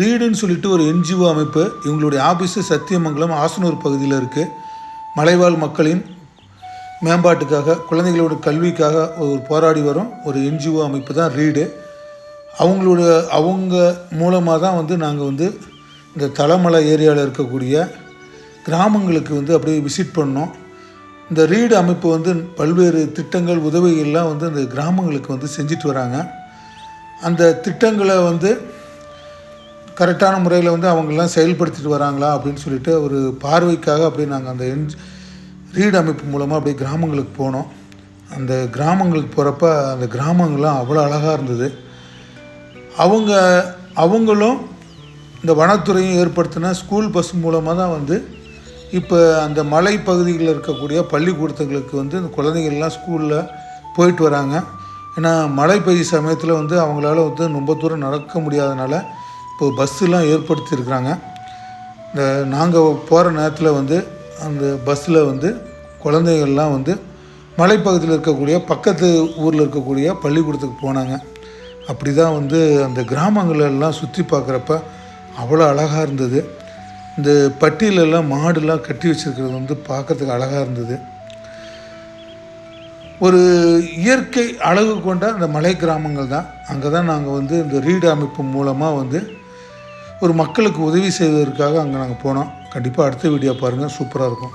ரீடுன்னு சொல்லிட்டு ஒரு என்ஜிஓ அமைப்பு இவங்களுடைய ஆஃபீஸு சத்தியமங்கலம் ஆசனூர் பகுதியில் இருக்குது மலைவாழ் மக்களின் மேம்பாட்டுக்காக குழந்தைகளோட கல்விக்காக ஒரு போராடி வரும். ஒரு என்ஜிஓ அமைப்பு தான் ரீடு. அவங்களோட அவங்க மூலமாக தான் வந்து நாங்கள் வந்து இந்த தலைமலை ஏரியாவில் இருக்கக்கூடிய கிராமங்களுக்கு வந்து அப்படியே விசிட் பண்ணோம். இந்த ரீடு அமைப்பு வந்து பல்வேறு திட்டங்கள் உதவிகள்லாம் வந்து அந்த கிராமங்களுக்கு வந்து செஞ்சுட்டு வராங்க. அந்த திட்டங்களை வந்து கரெக்டான முறையில் வந்து அவங்கெல்லாம் செயல்படுத்திட்டு வராங்களா அப்படின்னு சொல்லிட்டு ஒரு பார்வைக்காக அப்படியே நாங்கள் அந்த என் ரீடு அமைப்பு மூலமாக அப்படியே கிராமங்களுக்கு போனோம். அந்த கிராமங்களுக்கு போகிறப்ப அந்த கிராமங்கள்லாம் அவ்வளோ அழகாக இருந்தது. அவங்க அவங்களும் இந்த வனத்துறையும் ஏற்படுத்தின ஸ்கூல் பஸ் மூலமாக தான் வந்து இப்போ அந்த மலை பகுதிகளில் இருக்கக்கூடிய பள்ளிக்கூடத்துங்களுக்கு வந்து இந்த குழந்தைகள்லாம் ஸ்கூலில் போயிட்டு வராங்க. ஏன்னா மழை பெய்ய சமயத்தில் வந்து அவங்களால வந்து ரொம்ப தூரம் நடக்க முடியாதனால இப்போ பஸ்ஸுலாம் ஏற்படுத்தியிருக்கிறாங்க. இந்த நாங்கள் போகிற நேரத்தில் வந்து அந்த பஸ்ஸில் வந்து குழந்தைகள்லாம் வந்து மலைப்பகுதியில் இருக்கக்கூடிய பக்கத்து ஊரில் இருக்கக்கூடிய பள்ளிக்கூடத்துக்கு போனாங்க. அப்படி தான் வந்து அந்த கிராமங்களெல்லாம் சுற்றி பார்க்குறப்ப அவ்வளோ அழகாக இருந்தது. இந்த பட்டியலெல்லாம் மாடுலாம் கட்டி வச்சிருக்கிறது வந்து பார்க்கறதுக்கு அழகாக இருந்தது. ஒரு இயற்கை அழகு கொண்ட அந்த மலை கிராமங்கள் தான். அங்கே தான் நாங்கள் வந்து இந்த ரீடு அமைப்பு மூலமாக வந்து ஒரு மக்களுக்கு உதவி செய்வதற்காக அங்கே நாங்கள் போனோம். கண்டிப்பாக அடுத்த வீடியோ பாருங்கள் சூப்பராக இருக்கும்.